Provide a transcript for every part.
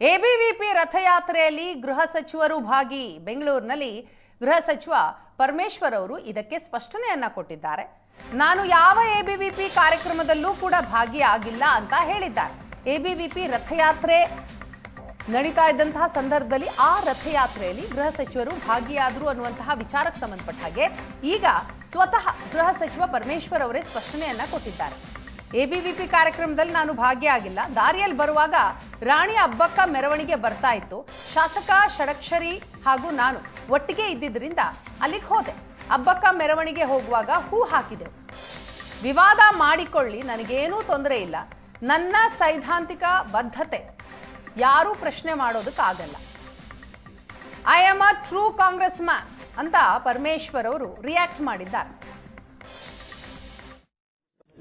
ABVP ರಥಯಾತ್ರೆಯಲ್ಲಿ ಗೃಹ ಸಚಿವರು ಭಾಗಿ. ಬೆಂಗಳೂರಿನಲ್ಲಿ ಗೃಹ ಸಚಿವ ಪರಮೇಶ್ವರ್ ಅವರು ಇದಕ್ಕೆ ಸ್ಪಷ್ಟನೆಯನ್ನ ಕೊಟ್ಟಿದ್ದಾರೆ. ನಾನು ಯಾವ ಎಬಿವಿಪಿ ಕಾರ್ಯಕ್ರಮದಲ್ಲೂ ಕೂಡ ಭಾಗಿಯಾಗಿಲ್ಲ ಅಂತ ಹೇಳಿದ್ದಾರೆ. ಎಬಿವಿಪಿ ರಥಯಾತ್ರೆ ನಡೀತಾ ಇದ್ದಂತಹ ಸಂದರ್ಭದಲ್ಲಿ ಆ ರಥಯಾತ್ರೆಯಲ್ಲಿ ಗೃಹ ಸಚಿವರು ಭಾಗಿಯಾದರು ಅನ್ನುವಂತಹ ವಿಚಾರಕ್ಕೆ ಸಂಬಂಧಪಟ್ಟ ಹಾಗೆ ಈಗ ಸ್ವತಃ ಗೃಹ ಸಚಿವ ಪರಮೇಶ್ವರ್ ಅವರೇ ಸ್ಪಷ್ಟನೆಯನ್ನ ಕೊಟ್ಟಿದ್ದಾರೆ. ಎಬಿವಿಪಿ ಕಾರ್ಯಕ್ರಮದಲ್ಲಿ ನಾನು ಭಾಗಿಯಾಗಿಲ್ಲ. ದಾರಿಯಲ್ಲಿ ಬರುವಾಗ ರಾಣಿ ಅಬ್ಬಕ್ಕ ಮೆರವಣಿಗೆ ಬರ್ತಾ ಇತ್ತು. ಶಾಸಕ ಷಡಕ್ಷರಿ ಹಾಗೂ ನಾನು ಒಟ್ಟಿಗೆ ಇದ್ದಿದ್ದರಿಂದ ಅಲ್ಲಿಗೆ ಹೋದೆ. ಅಬ್ಬಕ್ಕ ಮೆರವಣಿಗೆ ಹೋಗುವಾಗ ಹೂ ಹಾಕಿದೆವು ವಿವಾದ ಮಾಡಿಕೊಳ್ಳಿ, ನನಗೇನೂ ತೊಂದರೆ ಇಲ್ಲ. ನನ್ನ ಸೈದ್ಧಾಂತಿಕ ಬದ್ಧತೆ, ಯಾರೂ ಪ್ರಶ್ನೆ ಮಾಡೋದಕ್ಕಾಗಲ್ಲ I am a true Congress man ಅಂತ ಪರಮೇಶ್ವರ್ ಅವರು ರಿಯಾಕ್ಟ್ ಮಾಡಿದ್ದಾರೆ.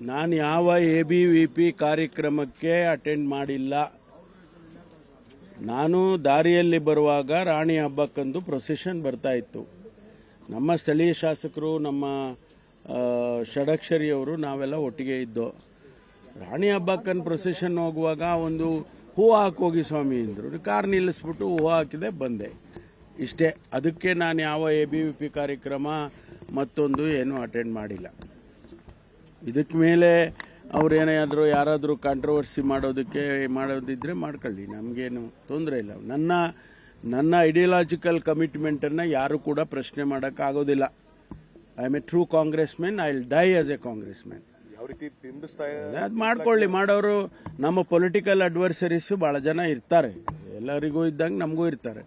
ನಾನು ಯಾವ ಎ ಬಿ ವಿ ಪಿ ಕಾರ್ಯಕ್ರಮಕ್ಕೆ ಅಟೆಂಡ್ ಮಾಡಿಲ್ಲ. ನಾನು ದಾರಿಯಲ್ಲಿ ಬರುವಾಗ ರಾಣಿ ಹಬ್ಬಕ್ಕಂದು ಪ್ರೊಸೆಷನ್ ಬರ್ತಾ ಇತ್ತು. ನಮ್ಮ ಸ್ಥಳೀಯ ಶಾಸಕರು, ನಮ್ಮ ಷಡಕ್ಷರಿಯವರು ನಾವೆಲ್ಲ ಒಟ್ಟಿಗೆ ಇದ್ದೋ, ರಾಣಿ ಹಬ್ಬಕ್ಕನ್ ಪ್ರೊಸೆಷನ್ ಹೋಗುವಾಗ ಒಂದು ಹೂ ಹಾಕೋಗಿ ಸ್ವಾಮಿ ಅಂದರು. ಕಾರ್ ನಿಲ್ಲಿಸ್ಬಿಟ್ಟು ಹೂ ಹಾಕಿದೆ, ಬಂದೆ. ಇಷ್ಟೇ. ಅದಕ್ಕೆ ನಾನು ಯಾವ ಎ ಬಿ ವಿ ಪಿ ಕಾರ್ಯಕ್ರಮ ಮತ್ತೊಂದು ಏನು ಅಟೆಂಡ್ ಮಾಡಿಲ್ಲ. ಇದಕ್ಕೆ ಮೇಲೆ ಅವ್ರೇನಾದರೂ ಯಾರಾದರೂ ಕಾಂಟ್ರವರ್ಸಿ ಮಾಡೋದಕ್ಕೆ ಮಾಡೋದಿದ್ರೆ ಮಾಡ್ಕೊಳ್ಳಿ. ನಮಗೇನು ತೊಂದರೆ ಇಲ್ಲ. ನನ್ನ ನನ್ನ ಐಡಿಯಾಲಜಿಕಲ್ ಕಮಿಟ್ಮೆಂಟನ್ನು ಯಾರು ಕೂಡ ಪ್ರಶ್ನೆ ಮಾಡೋಕ್ಕಾಗೋದಿಲ್ಲ I am a true Congress men I will die as a Congress men ಯಾವ ರೀತಿ ಬಿಂಬಿಸ್ತಾ ಅದು ಮಾಡ್ಕೊಳ್ಳಿ. ಮಾಡೋರು ನಮ್ಮ ಪೊಲಿಟಿಕಲ್ ಅಡ್ವರ್ಸರೀಸು ಭಾಳ ಜನ ಇರ್ತಾರೆ. ಎಲ್ಲರಿಗೂ ಇದ್ದಂಗೆ ನಮಗೂ ಇರ್ತಾರೆ.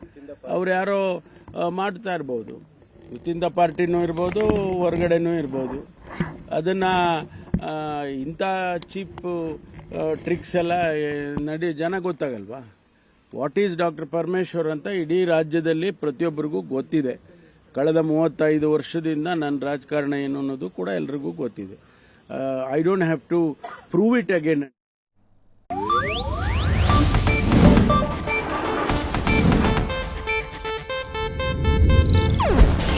ಅವ್ರು ಯಾರೋ ಮಾಡ್ತಾ ಇರ್ಬೋದು. ವಿತಿನ್ ದ ಪಾರ್ಟಿನೂ ಇರ್ಬೋದು ಹೊರಗಡೆನೂ ಇರ್ಬೋದು. ಅದನ್ನ ಇಂಥ ಚೀಪ್ ಟ್ರಿಕ್ಸ್ ಎಲ್ಲ ನಡಿ, ಜನ ಗೊತ್ತಾಗಲ್ವಾ? ವಾಟ್ ಈಸ್ ಡಾಕ್ಟರ್ ಪರಮೇಶ್ವರ್ ಅಂತ ಇಡೀ ರಾಜ್ಯದಲ್ಲಿ ಪ್ರತಿಯೊಬ್ಬರಿಗೂ ಗೊತ್ತಿದೆ. ಕಳೆದ ಮೂವತ್ತೈದು ವರ್ಷದಿಂದ ನನ್ನ ರಾಜಕಾರಣ ಏನು ಅನ್ನೋದು ಕೂಡ ಎಲ್ರಿಗೂ ಗೊತ್ತಿದೆ. I don't have to prove it again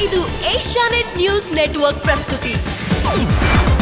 ಇದು ಏಷ್ಯಾನೆಟ್ ನ್ಯೂಸ್ ನೆಟ್ವರ್ಕ್ ಪ್ರಸ್ತುತಿ. Oh!